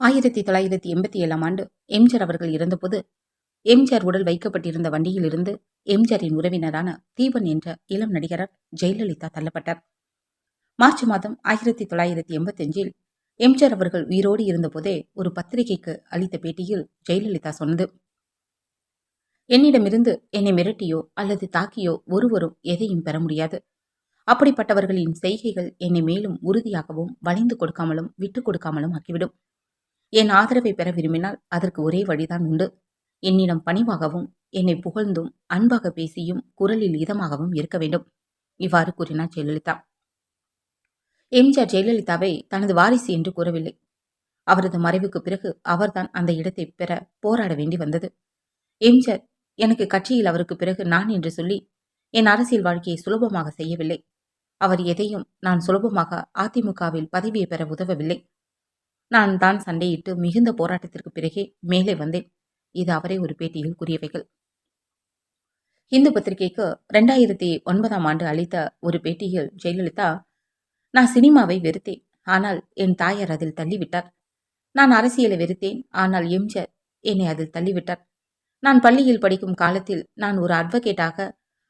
ஆயிரத்தி தொள்ளாயிரத்தி எண்பத்தி ஏழாம் ஆண்டு எம்ஜர் அவர்கள் இறந்தபோது எம்ஜிஆர் உடல் வைக்கப்பட்டிருந்த வண்டியிலிருந்து எம்ஜிஆரின் உறவினரான தீபன் என்ற இளம் நடிகரால் ஜெயலலிதா தள்ளப்பட்டார். மார்ச் மாதம் ஆயிரத்தி தொள்ளாயிரத்தி எண்பத்தி அஞ்சில் எம்ஜிஆர் அவர்கள் உயிரோடு இருந்தபோதே ஒரு பத்திரிகைக்கு அளித்த பேட்டியில் ஜெயலலிதா சொன்னது என்னிடமிருந்து என்னை மிரட்டியோ அல்லது தாக்கியோ ஒருவரும் எதையும் பெற முடியாது. அப்படிப்பட்டவர்களின் செய்கைகள் என்னை மேலும் உறுதியாகவும் வளைந்து கொடுக்காமலும் விட்டுக் கொடுக்காமலும் ஆக்கிவிடும். என் ஆதரவை பெற விரும்பினால் அதற்கு ஒரே வழிதான் உண்டு. என்னிடம் பணிவாகவும் என்னை புகழ்ந்தும் அன்பாக பேசியும் குரலில் இதமாகவும் இருக்க வேண்டும். இவ்வாறு கூறினார் ஜெயலலிதா. எம்ஜிஆர் ஜெயலலிதாவை தனது வாரிசு என்று கூறவில்லை. அவரது மறைவுக்கு பிறகு அவர்தான் அந்த இடத்தை பெற போராட வேண்டி வந்தது. எம்ஜிஆர் எனக்கு கட்சியில் அவருக்கு பிறகு நான் என்று சொல்லி என் அரசியல் வாழ்க்கையை சுலபமாக செய்யவில்லை. அவர் எதையும் நான் சுலபமாக அதிமுகவில் பதவியை பெற உதவவில்லை. நான் தான் சண்டையிட்டு மிகுந்த போராட்டத்திற்கு பிறகே மேலே வந்தேன். இது அவரே ஒரு பேட்டியில் கூறியவைகள். இந்து பத்திரிகைக்கு ரெண்டாயிரத்தி ஒன்பதாம் ஆண்டு அளித்த ஒரு பேட்டியில் ஜெயலலிதா நான் சினிமாவை வெறுத்தேன். ஆனால் என் தாயார் அதில் தள்ளிவிட்டார். நான் அரசியலை வெறுத்தேன். ஆனால் எம்ஜிஆர் என்னை அதில் தள்ளிவிட்டார். நான் பள்ளியில் படிக்கும் காலத்தில் நான் ஒரு அட்வொகேட்டாக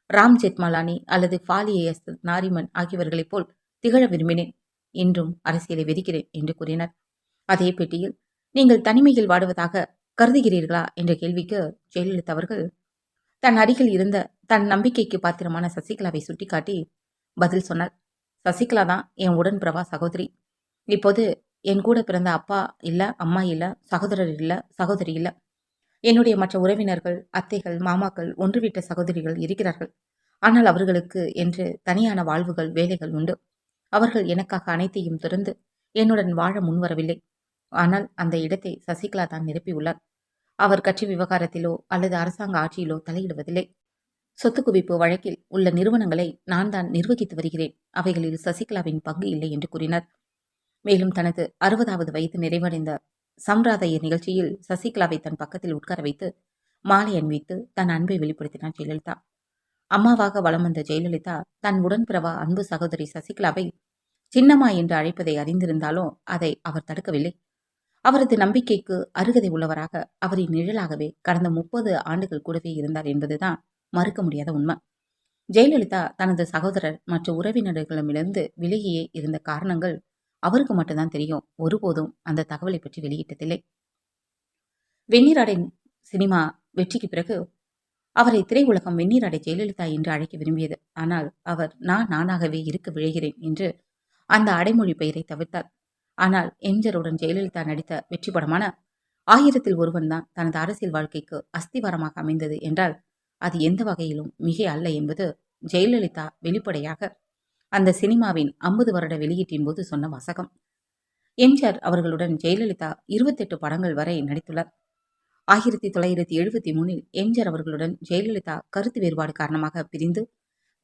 ராம் ஜெத்மலானி அல்லது ஃபாலி எஸ் நாரிமன் ஆகியவர்களைப் போல் திகழ விரும்பினேன். இன்றும் அரசியலை வெறுக்கிறேன் என்று கூறினார். அதே பேட்டியில் நீங்கள் தனிமையில் வாடுவதாக கருதுகிறீர்களா என்ற கேள்விக்கு ஜெயலலிதா அவர்கள் தன் அருகில் இருந்த தன் நம்பிக்கைக்கு பாத்திரமான சசிகலாவை சுட்டிக்காட்டி பதில் சொன்னார் சசிகலா தான் என் உடன் பிரபா சகோதரி. இப்போது என் கூட பிறந்த அப்பா இல்ல அம்மா இல்ல சகோதரர் இல்ல சகோதரி இல்ல. என்னுடைய மற்ற உறவினர்கள் அத்தைகள் மாமாக்கள் ஒன்றுவிட்ட சகோதரிகள் இருக்கிறார்கள். ஆனால் அவர்களுக்கு என்று தனியான வாழ்வுகள் வேலைகள் உண்டு. அவர்கள் எனக்காக அனைத்தையும் திறந்து என்னுடன் வாழ முன்வரவில்லை. ஆனால் அந்த இடத்தை சசிகலா தான் நிரப்பியுள்ளார். அவர் கட்சி விவகாரத்திலோ அல்லது அரசாங்க ஆட்சியிலோ தலையிடுவதில்லை. சொத்து குவிப்பு வழக்கில் உள்ள நிறுவனங்களை நான் தான் நிர்வகித்து வருகிறேன். அவைகளில் சசிகலாவின் பங்கு இல்லை என்று கூறினார். மேலும் தனது அறுபதாவது வயது நிறைவடைந்த சம்ராதய நிகழ்ச்சியில் சசிகலாவை தன் பக்கத்தில் உட்கார வைத்து மாலை அணிவித்து தன் அன்பை வெளிப்படுத்தினார் ஜெயலலிதா. அம்மாவாக வலம் வந்த ஜெயலலிதா தன் உடன்பிறவா அன்பு சகோதரி சசிகலாவை சின்னம்மா என்று அழைப்பதை அறிந்திருந்தாலும் அதை அவர் தடுக்கவில்லை. அவரது நம்பிக்கைக்கு அருகதை உள்ளவராக அவரின் நிழலாகவே கடந்த முப்பது ஆண்டுகள் கூடவே இருந்தார் என்பதுதான் மறுக்க முடியாத உண்மை. ஜெயலலிதா தனது சகோதரர் மற்ற உறவினர்களிடமிருந்து விலகியே இருந்த காரணங்கள் அவருக்கு மட்டும்தான் தெரியும். ஒருபோதும் அந்த தகவலை பற்றி வெளியிட்டதில்லை. வெந்நீராடை சினிமா வெற்றிக்கு பிறகு அவரை திரையுலகம் வெந்நீராடை ஜெயலலிதா என்று அழைக்க விரும்பியது. ஆனால் அவர் நான் நானாகவே இருக்க விழைகிறேன் என்று அந்த அடைமொழி பெயரை தவிர்த்தார். ஆனால் எம்ஜருடன் ஜெயலலிதா நடித்த வெற்றி படமான ஆயிரத்தில் ஒருவன் தான் தனது அரசியல் வாழ்க்கைக்கு அஸ்திவாரமாக அமைந்தது என்றால் அது எந்த வகையிலும் மிக அல்ல என்பது ஜெயலலிதா வெளிப்படையாக அந்த சினிமாவின் ஐம்பது வருட வெளியீட்டின் போது சொன்ன வாசகம். எம்ஜிஆர் அவர்களுடன் ஜெயலலிதா இருபத்தெட்டு படங்கள் வரை நடித்துள்ளார். ஆயிரத்தி தொள்ளாயிரத்தி எழுபத்தி மூணில் எம்ஜிஆர் அவர்களுடன் ஜெயலலிதா கருத்து வேறுபாடு காரணமாக பிரிந்து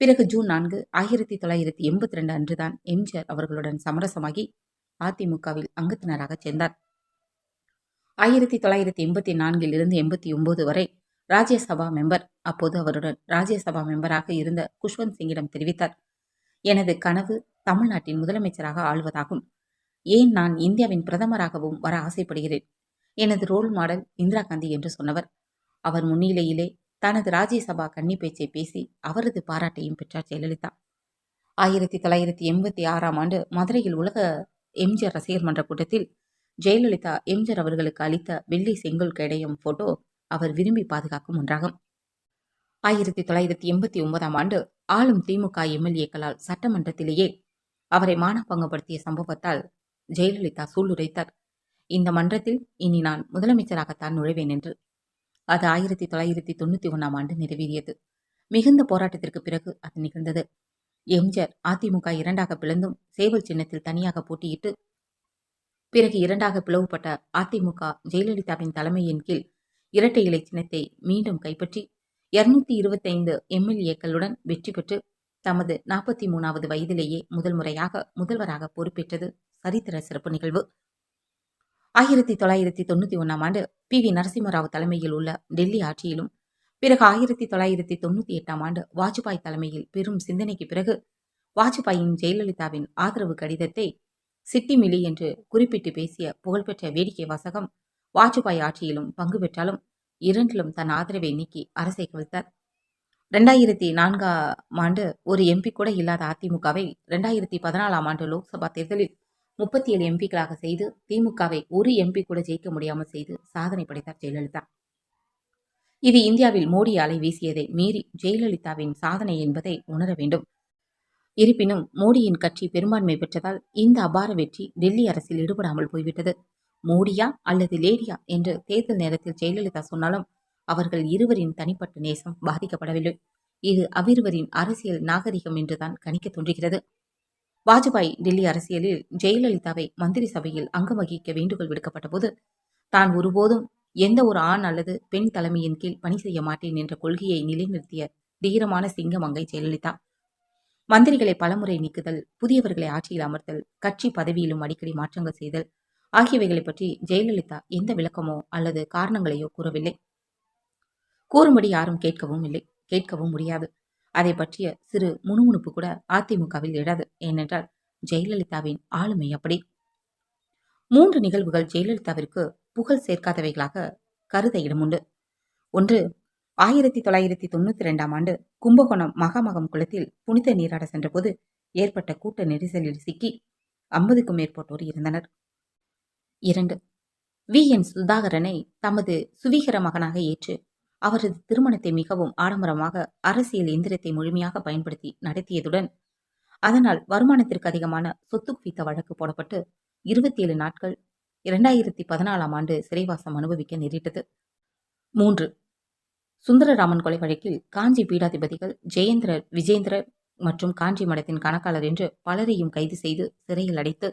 பிறகு ஜூன் நான்கு ஆயிரத்தி தொள்ளாயிரத்தி எண்பத்தி ரெண்டு அன்றுதான் எம்ஜிஆர் அவர்களுடன் சமரசமாகி அதிமுகவில் அங்கத்தினராக சேர்ந்தார். ஆயிரத்தி தொள்ளாயிரத்தி எண்பத்தி நான்கில் இருந்து எண்பத்தி ஒன்பது வரை ராஜ்யசபா மெம்பர். அப்போது அவருடன் ராஜ்யசபா மெம்பராக இருந்த குஷ்வந்த் சிங்கிடம் தெரிவித்தார். எனது கனவு தமிழ்நாட்டின் முதலமைச்சராக ஆள்வதாகும். ஏன் நான் இந்தியாவின் பிரதமராகவும் வர ஆசைப்படுகிறேன்? எனது ரோல் மாடல் இந்திரா காந்தி என்று சொன்னவர். அவர் முன்னிலையிலே தனது ராஜ்யசபா கன்னி பேச்சை பேசி அவரது பாராட்டையும் பெற்றார் ஜெயலலிதா. ஆயிரத்தி தொள்ளாயிரத்தி எண்பத்தி ஆறாம் ஆண்டு மதுரையில் உலக எம்ஜிஆர் ரசிகர் மன்ற கூட்டத்தில் ஜெயலலிதா எம்ஜிஆர் அவர்களுக்கு அளித்த வெள்ளி செங்கல் கிடையும் போட்டோ அவர் விரும்பி பாதுகாக்கும் ஒன்றாகும். ஆயிரத்தி தொள்ளாயிரத்தி எண்பத்தி ஒன்பதாம் ஆண்டு ஆளும் திமுக எம்எல்ஏக்களால் சட்டமன்றத்திலேயே அவரை மானப்பங்கப்படுத்திய சம்பவத்தால் ஜெயலலிதா சூளுரைத்தார். இந்த மன்றத்தில் இனி நான் முதலமைச்சராகத்தான் நுழைவேன் என்று. அது ஆயிரத்தி தொள்ளாயிரத்தி தொண்ணூத்தி ஒன்னாம் ஆண்டு நிறைவேறியது. மிகுந்த போராட்டத்திற்கு பிறகு அது நிகழ்ந்தது. எம்ஜிஆர் அதிமுக இரண்டாக பிளந்தும் சேவல் சின்னத்தில் தனியாக போட்டியிட்டு பிறகு இரண்டாக பிளவுபட்ட அதிமுக ஜெயலலிதாவின் தலைமையின் கீழ் இரட்டை இலை சின்னத்தை மீண்டும் கைப்பற்றி இருநூத்தி இருபத்தைந்து எம்எல்ஏக்களுடன் வெற்றி பெற்று தமது நாற்பத்தி மூணாவது வயதிலேயே முதல் முறையாக முதல்வராக பொறுப்பேற்றது சரித்திர சிறப்பு நிகழ்வு. ஆயிரத்தி தொள்ளாயிரத்தி தொண்ணூத்தி ஒன்னாம் ஆண்டு பி வி நரசிம்மராவ் தலைமையில் உள்ள டெல்லி ஆட்சியிலும் பிறகு ஆயிரத்தி தொள்ளாயிரத்தி தொண்ணூத்தி எட்டாம் ஆண்டு வாஜ்பாய் தலைமையில் பெரும் சிந்தனைக்கு பிறகு வாஜ்பாயின் ஜெயலலிதாவின் ஆதரவு கடிதத்தை சிட்டி மிலி என்று குறிப்பிட்டு பேசிய புகழ்பெற்ற வேடிக்கை வாசகம் வாஜ்பாய் ஆட்சியிலும் பங்கு பெற்றாலும் இரண்டிலும் தன் ஆதரவை நீக்கி அரசை கவிழ்த்தார். ரெண்டாயிரத்தி நான்காம் ஆண்டு ஒரு எம்பி கூட இல்லாத அதிமுகவை ரெண்டாயிரத்தி பதினாலாம் ஆண்டு லோக்சபா தேர்தலில் முப்பத்தி ஏழு எம்பிக்களாக செய்து திமுகவை ஒரு எம்பி கூட ஜெயிக்க முடியாமல் செய்து சாதனை படைத்தார் ஜெயலலிதா. இது இந்தியாவில் மோடி அலை வீசியதை மீறி ஜெயலலிதாவின் சாதனை என்பதை உணர வேண்டும். இருப்பினும் மோடியின் கட்சி பெரும்பான்மை பெற்றதால் இந்த அபார வெற்றி டெல்லி அரசில் ஈடுபடாமல் போய்விட்டது. மோடியா அல்லது லேடியா என்று தேர்தல் நேரத்தில் ஜெயலலிதா சொன்னாலும் அவர்கள் இருவரின் தனிப்பட்ட நேசம் பாதிக்கப்படவில்லை. இது அவிருவரின் அரசியல் நாகரிகம் என்றுதான் கணிக்க தோன்றுகிறது. வாஜ்பாய் டெல்லி அரசியலில் ஜெயலலிதாவை மந்திரி சபையில் அங்கம் வகிக்க வேண்டுகோள் விடுக்கப்பட்ட போது தான் ஒருபோதும் எந்த ஒரு ஆண் அல்லது பெண் தலைமையின் கீழ் பணி செய்ய மாட்டேன் என்ற கொள்கையை நிலைநிறுத்திய தீரமான சிங்கமங்கை ஜெயலலிதா. மந்திரிகளை பலமுறை நீக்குதல் புதியவர்களை ஆட்சியில் அமர்த்தல் கட்சி பதவியிலும் அடிக்கடி மாற்றங்கள் செய்தல் ஆகியவைகளை பற்றி ஜெயலலிதா எந்த விளக்கமோ அல்லது காரணங்களையோ கூறவில்லை. கூறும்படி யாரும் கேட்கவும் இல்லை கேட்கவும் முடியாது. அதை பற்றிய சிறு முணுமுணுப்பு கூட அதிமுகவில் எழாது. ஏனென்றால் ஜெயலலிதாவின் ஆளுமை அப்படி. மூன்று நிகழ்வுகள் ஜெயலலிதாவிற்கு புகழ் சேர்க்காதவைகளாக கருத இடமுண்டு ஒன்று ஆயிரத்தி தொள்ளாயிரத்தி தொண்ணூத்தி ரெண்டாம் ஆண்டு கும்பகோணம் மகாமகம் குளத்தில் புனித நீராட சென்றபோது ஏற்பட்ட கூட்ட நெரிசலில் சிக்கி ஐம்பதுக்கும் மேற்பட்டோர் இருந்தனர் இரண்டு வி. என். சுதாகரனை தமது சுவீகர மகனாக ஏற்று அவரது திருமணத்தை மிகவும் ஆடம்பரமாக அரசியல் எந்திரத்தை முழுமையாக பயன்படுத்தி நடத்தியதுடன் அதனால் வருமானத்திற்கு அதிகமான சொத்து குவித்த வழக்கு போடப்பட்டு இருபத்தி ஏழு நாட்கள் இரண்டாயிரத்தி பதினாலாம் ஆண்டு சிறைவாசம் அனுபவிக்க நேரிட்டது. மூன்று. சுந்தரராமன் கொலை வழக்கில் காஞ்சி பீடாதிபதிகள் ஜெயேந்திரர் விஜேந்திரர் மற்றும் காஞ்சி மடத்தின் கணக்காளர் என்று பலரையும் கைது செய்து சிறையில் அடைத்து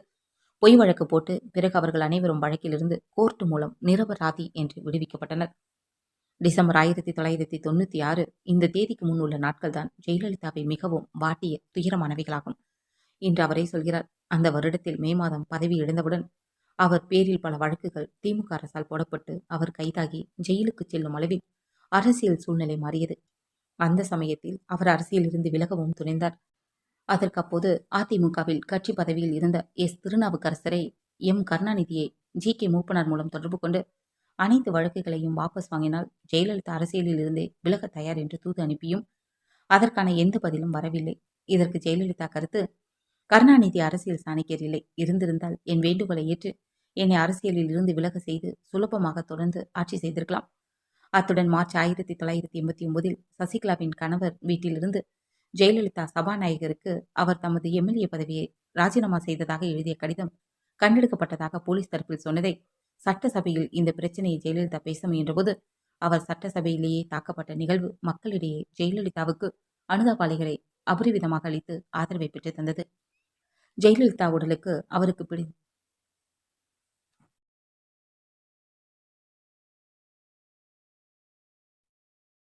பொய் வழக்கு போட்டு பிறகு அவர்கள் அனைவரும் வழக்கிலிருந்து கோர்ட்டு மூலம் நிரபராதி என்று விடுவிக்கப்பட்டனர். டிசம்பர் ஆயிரத்தி தொள்ளாயிரத்தி தொண்ணூற்றி ஆறு இந்த தேதிக்கு முன் உள்ள நாட்கள் தான் ஜெயலலிதாவை மிகவும் வாட்டிய துயரமானவைகளாகும். இன்று அவரே சொல்கிறார் அந்த வருடத்தில் மே மாதம் பதவி இழந்தவுடன் அவர் பேரில் பல வழக்குகள் திமுக அரசால் போடப்பட்டு அவர் கைதாகி ஜெயிலுக்கு செல்லும் அளவில் அரசியல் சூழ்நிலை மாறியது. அந்த சமயத்தில் அவர் அரசியலிருந்து விலகவும் துணிந்தார். அதற்கு அப்போது அதிமுகவில் கட்சி பதவியில் இருந்த எஸ். திருநாவுக்கரசரை எம். கருணாநிதியை ஜி. கே. மூப்பனார் மூலம் தொடர்பு கொண்டு அனைத்து வழக்குகளையும் வாபஸ் வாங்கினால் ஜெயலலிதா அரசியலில் இருந்தே விலக தயார் என்று தூது அனுப்பியும் அதற்கான எந்த பதிலும் வரவில்லை. இதற்கு ஜெயலலிதா கருத்து கருணாநிதி அரசியல் சாணக்கியர் இல்லை. இருந்திருந்தால் என் வேண்டுகோளை ஏற்று என்னை அரசியலில் இருந்து விலக செய்து சுலபமாக தொடர்ந்து ஆட்சி செய்திருக்கலாம். அத்துடன் மார்ச் ஆயிரத்தி தொள்ளாயிரத்தி எண்பத்தி ஒன்பதில் சசிகலாவின் கணவர் வீட்டிலிருந்து ஜெயலலிதா சபாநாயகருக்கு அவர் தமது எம்எல்ஏ பதவியை ராஜினாமா செய்ததாக எழுதிய கடிதம் கண்டெடுக்கப்பட்டதாக போலீஸ் தரப்பில் சொன்னதை சட்டசபையில் இந்த பிரச்சனையை ஜெயலலிதா பேச முயன்றபோது அவர் சட்டசபையிலேயே தாக்கப்பட்ட நிகழ்வு மக்களிடையே ஜெயலலிதாவுக்கு அனுதாபாளிகளை அபரிவிதமாக அளித்து ஆதரவை பெற்று தந்தது. ஜெயலலிதா உடலுக்கு அவருக்கு பிடி